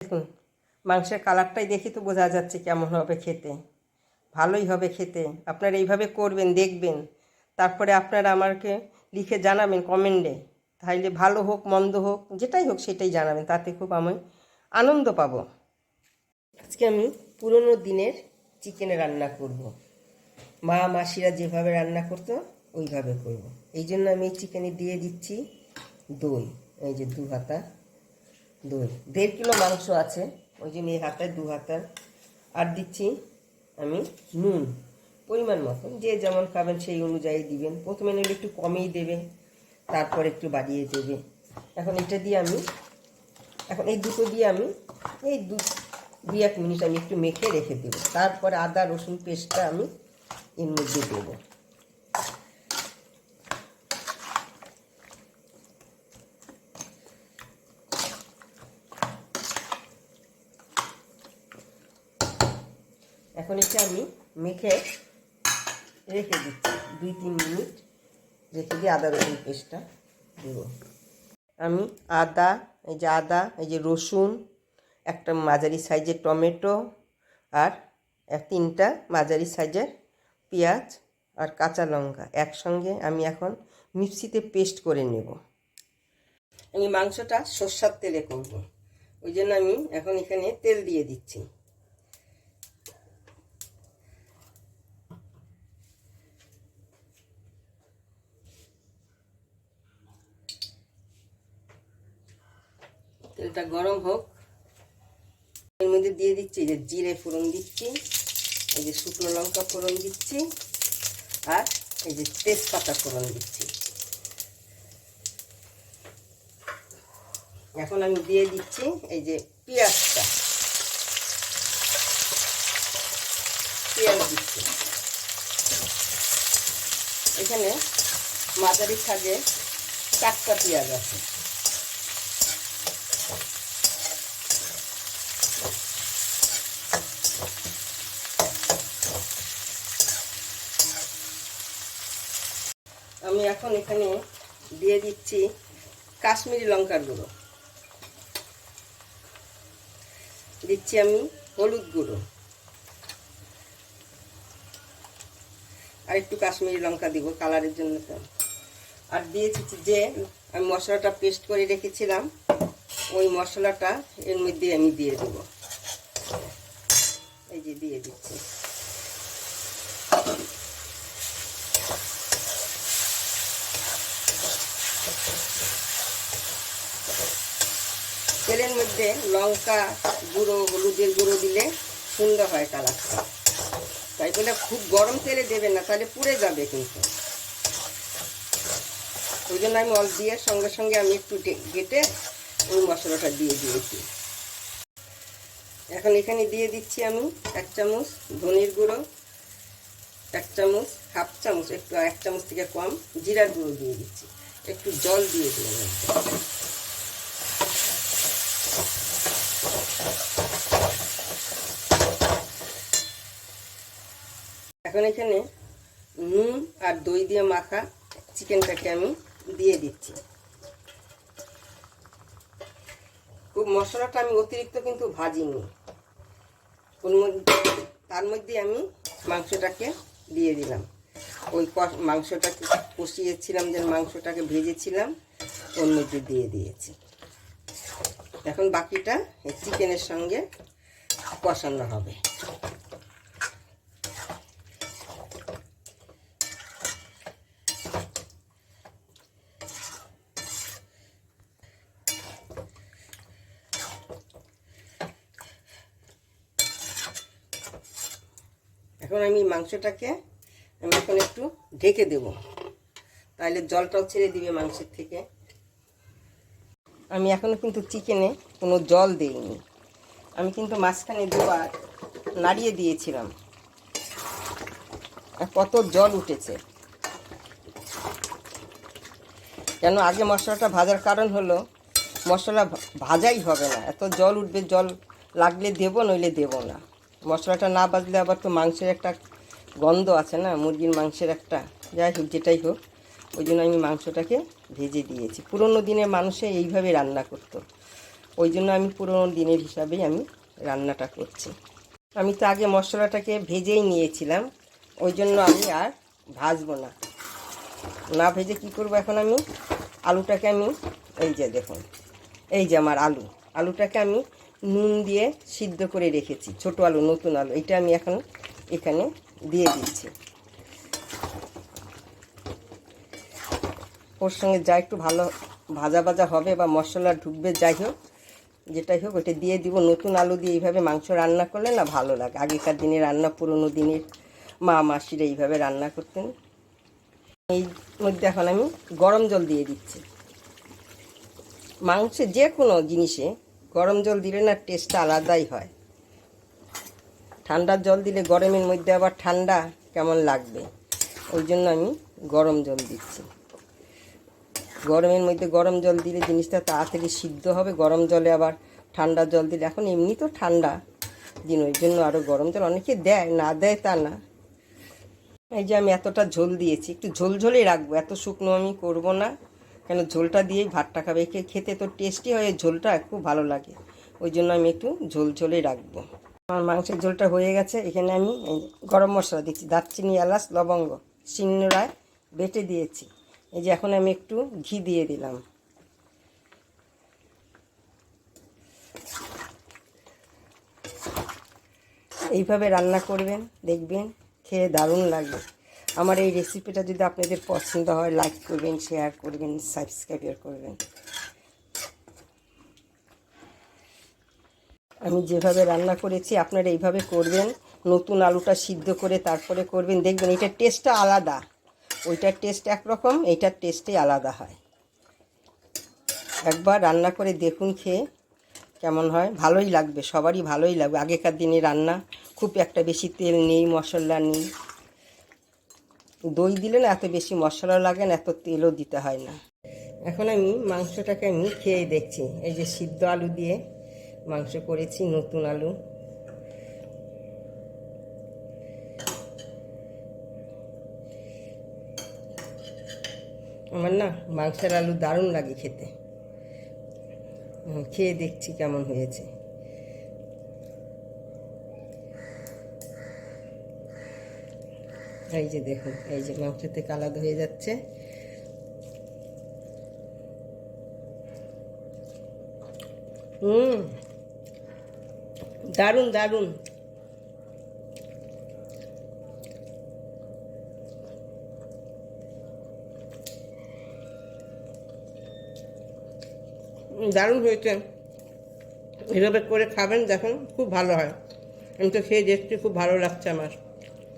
দেখুন, মাংসের কালারটাই দেখি তো বোঝা যাচ্ছে কেমন হবে খেতে। ভালোই হবে খেতে। আপনারা এইভাবে করবেন, দেখবেন। তারপরে আপনারা আমাকে লিখে জানাবেন কমেন্টে। তাইলে ভালো হোক, মন্দ হোক, যেটাই হোক সেটাই জানাবেন। তাতে খুব আমি আনন্দ পাব। আজকে আমি পুরনো দিনের চিকেন রান্না করব। মা, মাসিরা যেভাবে রান্না করতো, ওইভাবে করব। এই জন্য আমি চিকেনে দিয়ে দিচ্ছি দই, এই যে দু হাতা। দই। দেড় কিলো মাংস আছে। ওই জন্য এই হাতায়, দু হাতার। আর দিচ্ছি আমি নুন। পরিমাণ মতন। যে যেমন খাবেন সেই অনুযায়ী দিবেন। প্রথমে নিলে একটু কমেই দেবে। তারপর একটু বাড়িয়ে দেবে। এখন এটা দিয়ে আমি, এখন এই দুটো দিয়ে আমি, এই দু, দুই এক মিনিট আমি একটু মেখে রেখে দেবো। তারপরে আদা, রসুন পেস্টটা আমি এর মধ্যে দেবো। এখন এটা আমি মেখে রেখে দিচ্ছি। দুই, তিন মিনিট রেখে দিয়ে আদা রসুন পেস্টটা দেবো। আমি আদা, এই যে আদা, এই যে রসুন, একটা মাঝারি সাইজের টমেটো আর তিনটা মাঝারি সাইজের পেঁয়াজ আর কাঁচা লঙ্কা একসঙ্গে আমি এখন মিক্সিতে পেস্ট করে নেব। আমি মাংসটা সর্ষার তেলে করব। ওই জন্য আমি এখন এখানে তেল দিয়ে দিচ্ছি। তেলটা গরম হোক। এর মধ্যে দিয়ে দিচ্ছি এই যে জিরে ফোড়ন দিচ্ছি, এই যে শুকনো লঙ্কা ফোড়ন দিচ্ছি, আর এই যে তেজপাতা ফোড়ন দিচ্ছি। এখন আমি দিয়ে দিচ্ছি এই যে পেঁয়াজটা। পেঁয়াজ দিচ্ছি। এখানে মাঝারি সাজে চারটা পেঁয়াজ আছে আমি এখন এখানে দিয়ে দিচ্ছি কাশ্মীরি লঙ্কার গুঁড়ো। দিচ্ছি আমি হলুদ গুঁড়ো। আর একটু কাশ্মীরি লঙ্কা দিব কালারের জন্য আর দিয়েছি যে আমি মশলাটা পেস্ট করে রেখেছিলাম, ওই মশলাটা এর মধ্যে আমি দিয়ে দেব। এই যে দিয়ে দিচ্ছি। মধ্যে লঙ্কা গুঁড়ো, হলুদের গুঁড়ো দিলে সুন্দর হয় কালারটা। তাই বলে খুব গরম তেলে দেবেন না, তাহলে পুড়ে যাবে কিন্তু। ওই জন্য আমি অল দিয়ে সঙ্গে সঙ্গে আমি একটু গেটে ওই মশলাটা দিয়ে দিয়েছি। এখন এখানে দিয়ে দিচ্ছি আমি এক চামচ ধনির গুঁড়ো, এক চামচ, হাফ চামচ, একটু এক চামচ থেকে কম জিরার গুঁড়ো দিয়ে দিচ্ছি। একটু জল দিয়ে দিলাম। এখন এখানে নুন আর দই দিয়ে মাখা চিকেনটাকে আমি দিয়ে দিচ্ছি। খুব মশলাটা আমি অতিরিক্ত কিন্তু ভাজিনি। ওর মধ্যে তার মধ্যে আমি মাংসটাকে দিয়ে দিলাম। ওই মাংসটাকে কষিয়েছিলাম যে মাংসটাকে ভেজেছিলাম, ওর মধ্যে দিয়ে দিয়েছি। এখন বাকিটা চিকেনের সঙ্গে কষানো হবে। এখন আমি মাংসটাকে আমি এখন একটু ঢেকে দেব। তাহলে জলটাও ছেড়ে দিবে মাংসের থেকে। আমি এখনও কিন্তু চিকেনে কোনো জল দিইনি। আমি কিন্তু মাঝখানে দুবার নাড়িয়ে দিয়েছিলাম। আর কত জল উঠেছে। কেন আগে মশলাটা ভাজার কারণ হলো, মশলা ভাজাই হবে না। এত জল উঠবে, জল লাগলে দেবো, নইলে দেবো না। মশলাটা না বাজলে আবার তো মাংসের একটা গন্ধ আছে না, মুরগির মাংসের একটা, যাই হোক, যেটাই হোক, ওই জন্য আমি মাংসটাকে ভেজে দিয়েছি। পুরোনো দিনের মানুষে এইভাবে রান্না করতো। ওই জন্য আমি পুরোনো দিনের হিসাবেই আমি রান্নাটা করছি। আমি তো আগে মশলাটাকে ভেজেই নিয়েছিলাম, ওই জন্য আমি আর ভাজবো না। না ভেজে কি করব এখন আমি? আলুটাকে আমি, এই যে দেখুন, এই যে আমার আলু। আলুটাকে আমি নুন দিয়ে সিদ্ধ করে রেখেছি, ছোট আলু, নতুন আলু। এটা আমি এখন এখানে দিয়ে দিচ্ছি। ওর সঙ্গে যা একটু ভালো ভাজা ভাজা হবে বা মশলা ঢুকবে, যাই হোক, যেটাই হোক, ওটা দিয়ে দিব। নতুন আলু দিয়ে এইভাবে মাংস রান্না করলে না ভালো লাগে। আগেকার দিনের রান্না, পুরনো দিনের মা, মাসিরা এইভাবে রান্না করতেন। এই মধ্যে এখন আমি গরম জল দিয়ে দিচ্ছি। মাংসে যে কোনো জিনিসে গরম জল দিলে না টেস্টটা আলাদাই হয়। ঠান্ডার জল দিলে গরমের মধ্যে আবার ঠান্ডা কেমন লাগবে? ওই জন্য আমি গরম জল দিচ্ছি। গরমের মধ্যে গরম জল দিলে জিনিসটা তাড়াতাড়ি সিদ্ধ হবে, গরম জলে আবার ঠান্ডা জল দিলে। এখন এমনি তো ঠান্ডা দিন, ওই জন্য আরও গরম জল অনেকে দেয়, না দেয় তা না। এই যে আমি এতটা ঝোল দিয়েছি, একটু ঝোল ঝোলই রাখব, এত শুকনো আমি করব না। কেন ঝোলটা দিয়েই ভাতটা খাবে? খেতে তো টেস্টি হয় ঝোলটা খুব ভালো লাগে। ওই জন্য আমি একটু ঝোল ঝোলেই রাখব। আমার মাংসের ঝোলটা হয়ে গেছে, এখানে আমি গরম মশলা দিচ্ছি, দারচিনি, এলাচ, লবঙ্গ শিংনোড়ায় বেটে দিয়েছি। এই যে এখন আমি একটু ঘি দিয়ে দিলাম। এইভাবে রান্না করবেন, দেখবেন, খেয়ে দারুণ লাগবে। আমার এই রেসিপিটা যদি আপনাদের পছন্দ হয় লাইক করবেন শেয়ার করবেন সাবস্ক্রাইব করবেন। আমি যেভাবে রান্না করেছি, আপনারা এইভাবে করবেন। নতুন আলুটা সিদ্ধ করে তারপরে করবেন। দেখবেন এটার টেস্টটা আলাদা। ওইটার টেস্ট একরকম, এইটার টেস্টই আলাদা হয়। একবার রান্না করে দেখুন খেয়ে কেমন হয়। ভালোই লাগবে, সবারই ভালোই লাগবে। আগেকার দিনে রান্না, খুব একটা বেশি তেল নেই, মশলা নেই। দই দিলে না এত বেশি মশলা লাগে না, এত তেলও দিতে হয় না। এখন আমি মাংসটাকে আমি খেয়ে দেখছি। এই যে সিদ্ধ আলু দিয়ে মাংস করেছি, নতুন আলু। আমার না মাংসের আলু দারুণ লাগে খেতে। খেয়ে দেখছি কেমন হয়েছে। এই যে দেখুন, এই যে মাংস থেকে আলাদা হয়ে যাচ্ছে। হুম, দারুণ দারুণ। দারুণ হয়েছে। এভাবে করে খাবেন, দেখুন, খুব ভালো হয়। আমি তো খেয়ে দেখছি, খুব ভালো লাগছে আমার।